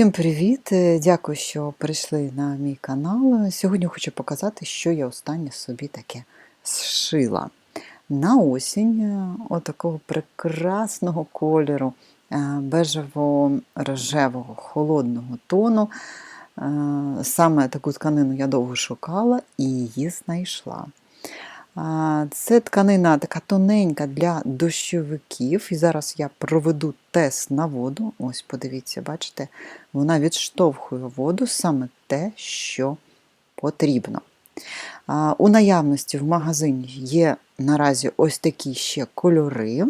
Усім привіт! Е, Дякую, що прийшли на мій канал. Сьогодні хочу показати, що я останнє собі таке зшила. На осінь е, отакого прекрасного кольору, е, бежево-рожевого холодного тону. Саме таку тканину я довго шукала і її знайшла. Це тканина така тоненька для дощовиків. І зараз я проведу тест на воду. Ось, подивіться, бачите, вона відштовхує воду саме те, що потрібно. У наявності в магазині є наразі ось такі ще кольори.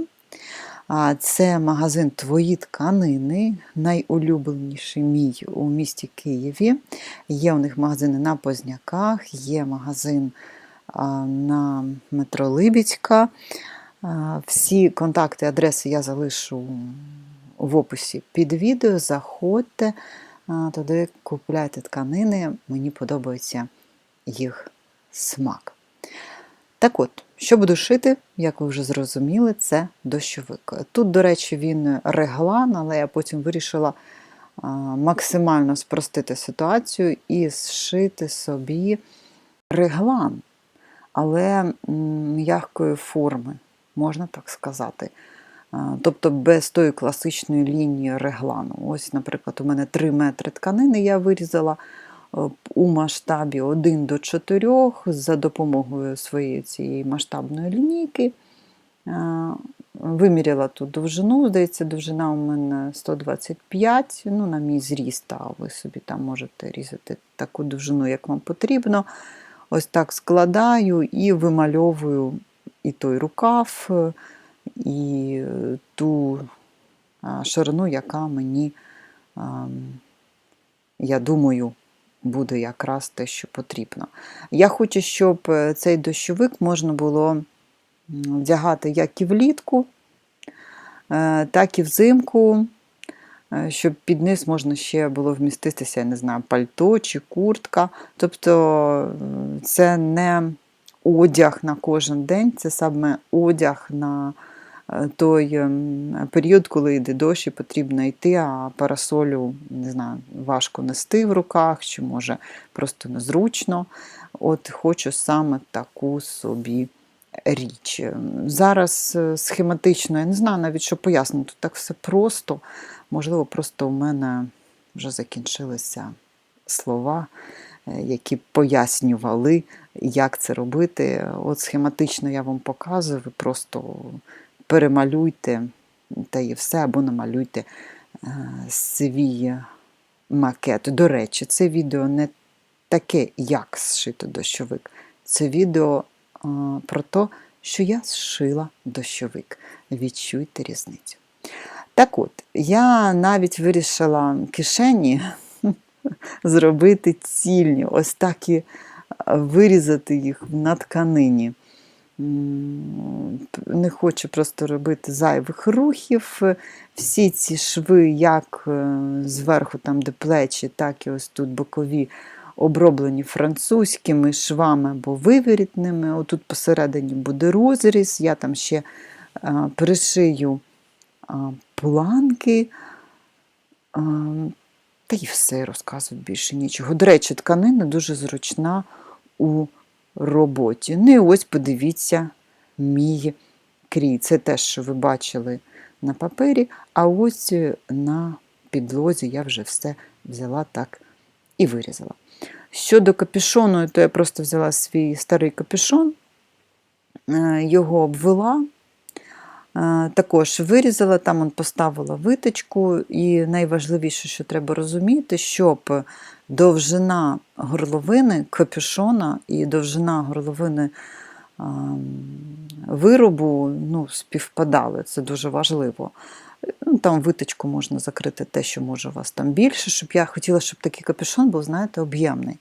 Це магазин Твої тканини, найулюбленіший мій у місті Києві. Є у них магазини на Позняках, є магазин на метро Либідська. А, Всі контакти, адреси я залишу в описі під відео. Заходьте туди, купляйте тканини. Мені подобається їх смак. Так от, що буду шити, як ви вже зрозуміли, це дощовик. Тут, до речі, він реглан, але я потім вирішила максимально спростити ситуацію і зшити собі реглан, але м'якої форми, можна так сказати. Тобто без тої класичної лінії реглану. Ось, наприклад, у мене 3 метри тканини я вирізала е, у масштабі 1 до 4 за допомогою своєї цієї масштабної лінійки. Виміряла тут довжину, здається, довжина у мене 125, ну, на мій зріст, а ви собі там можете різати таку довжину, як вам потрібно. Ось так складаю і вимальовую і той рукав, і ту ширину, яка мені, я думаю, буде якраз те, що потрібно. Я хочу, щоб е, цей дощовик можна було вдягати як і влітку, е, так і взимку, щоб під низ можна ще було вміститися, я не знаю, пальто чи куртка. Тобто е, це не одяг на кожен день, це саме одяг на е, той ем, період, коли йде дощ і потрібно йти, а парасолю не знаю, важко нести в руках, чи може просто незручно. От хочу саме таку собі річ. Зараз е, схематично, я не знаю навіть, що пояснити, так все просто. Можливо, просто у мене вже закінчилися слова, е, які пояснювали, як це робити. От схематично я вам показую, ви просто перемалюйте та і все, або намалюйте е, свій макет. До речі, це відео не таке, як зшити дощовик. Це відео про те, що я зшила дощовик. Відчуйте різницю. Так от, я навіть вирішила кишені зробити цільні, ось так і вирізати їх на тканині. Не хочу просто робити зайвих рухів. Всі ці шви, як е, зверху, там, де плечі, так і ось тут бокові, оброблені французькими швами або вивірітними. Отут посередині буде розріз. Я там ще пришию а, планки. Та й все розказую більше нічого. До речі, тканина дуже зручна у роботі. Ну і ось подивіться мій крій. Це те, що ви бачили на папері, а ось на підлозі я вже все взяла так і вирізала. Щодо капюшону, то я просто взяла свій старий капюшон, е, його обвела, також вирізала, там он поставила виточку, і найважливіше, що треба розуміти, щоб довжина горловини капюшона і довжина горловини виробу ну, співпадали. Це дуже важливо. Ну, Там виточку можна закрити те, що може у вас там більше, щоб я хотіла, щоб такий капюшон був, знаєте, об'ємний.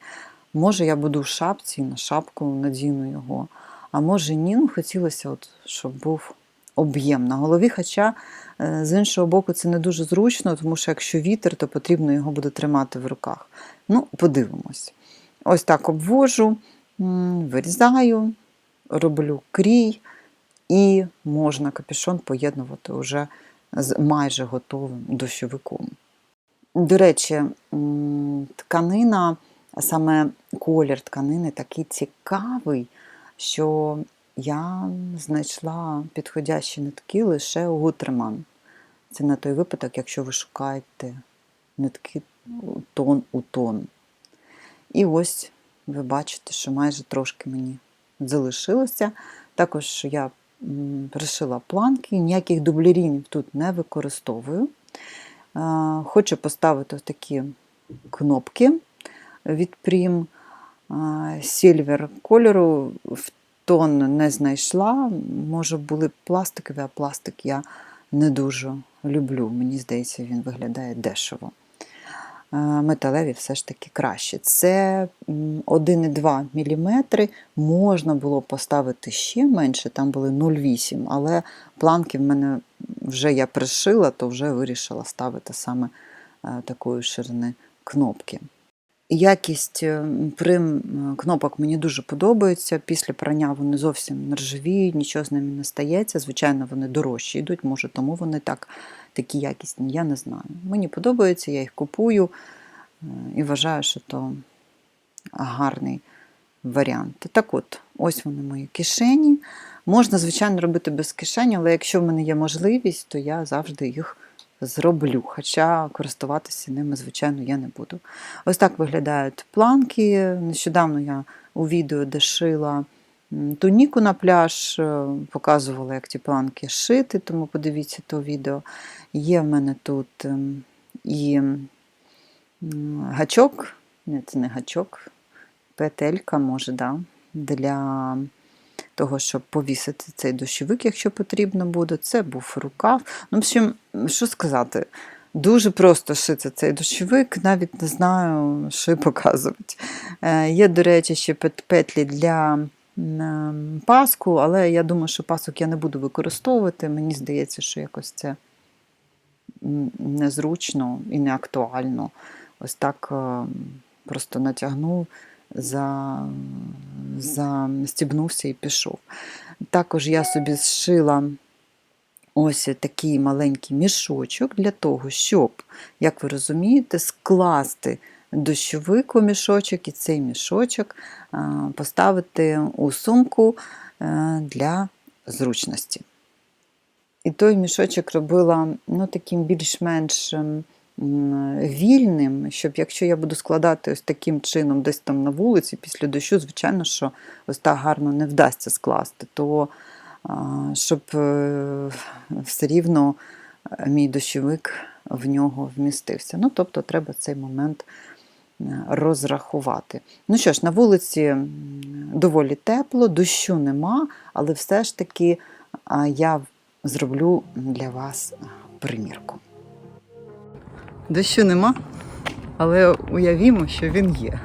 Може, я буду в шапці, на шапку надіну його, а може ні, ну хотілося, от, щоб був об'єм на голові. Хоча, е, з іншого боку, це не дуже зручно, тому що якщо вітер, то потрібно його буде тримати в руках. Ну, подивимось. Ось так обвожу, вирізаю, роблю крій, і можна капюшон поєднувати вже з майже готовим дощовиком. До речі, тканина, саме колір тканини такий цікавий, що я знайшла підходящі нитки лише у Гутерман. Це на той випадок, якщо ви шукаєте нитки тон у тон. І ось ви бачите, що майже трошки мені залишилося. Також я пришила планки, ніяких дублерінів тут не використовую. Хочу поставити такі кнопки від Prim. Сільвер кольору в тон не знайшла. Може, були пластикові, а пластик я не дуже люблю. Мені здається, він виглядає дешево. Е, Металеві все ж таки краще. Це 1,2 мм. Можна було поставити ще менше, там були 0,8, але планки в мене вже я пришила, то вже вирішила ставити саме е, такої ширини кнопки. Якість е, прим е, кнопок мені дуже подобається. Після прання вони зовсім не нічого з ними не стається. Звичайно, вони дорожчі йдуть, може, тому вони так такі якісні, я не знаю. Мені подобається, я їх купую е, і вважаю, що то гарний варіант. Так от, ось вони мої кишені. Можна, звичайно, робити без кишені, але якщо в мене є можливість, то я завжди їх зроблю. Хоча користуватися ними, звичайно, я не буду. Ось так виглядають планки. Нещодавно я у відео де шила туніку на пляж, е, показувала, як ті планки шити, тому подивіться то відео. Є в мене тут ем, і гачок, ні, це не гачок, петелька, може, да, для того, щоб повісити цей дощовик, якщо потрібно буде. Це був рукав. Ну, в общем, що сказати, дуже просто шити цей дощовик, навіть не знаю, що й показувати. Е, Є, до речі, ще петлі для м, паску, але я думаю, що пасок я не буду використовувати. Мені здається, що якось це незручно і не актуально. Ось так е, просто натягнув, за, застібнувся і пішов. Також я собі зшила ось такий маленький мішочок для того, щоб, як ви розумієте, скласти дощовик у мішочок і цей мішочок поставити у сумку е, для зручності. І той мішочок робила ну, таким більш-менш вільним, щоб якщо я буду складати ось таким чином десь там на вулиці після дощу, звичайно, що ось так гарно не вдасться скласти, то щоб е, все рівно е, мій дощовик в нього вмістився. Ну, тобто треба цей момент е, розрахувати. Ну що ж, на вулиці доволі тепло, дощу нема, але все ж таки я зроблю для вас примірку. Дощу нема, але уявімо, що він є.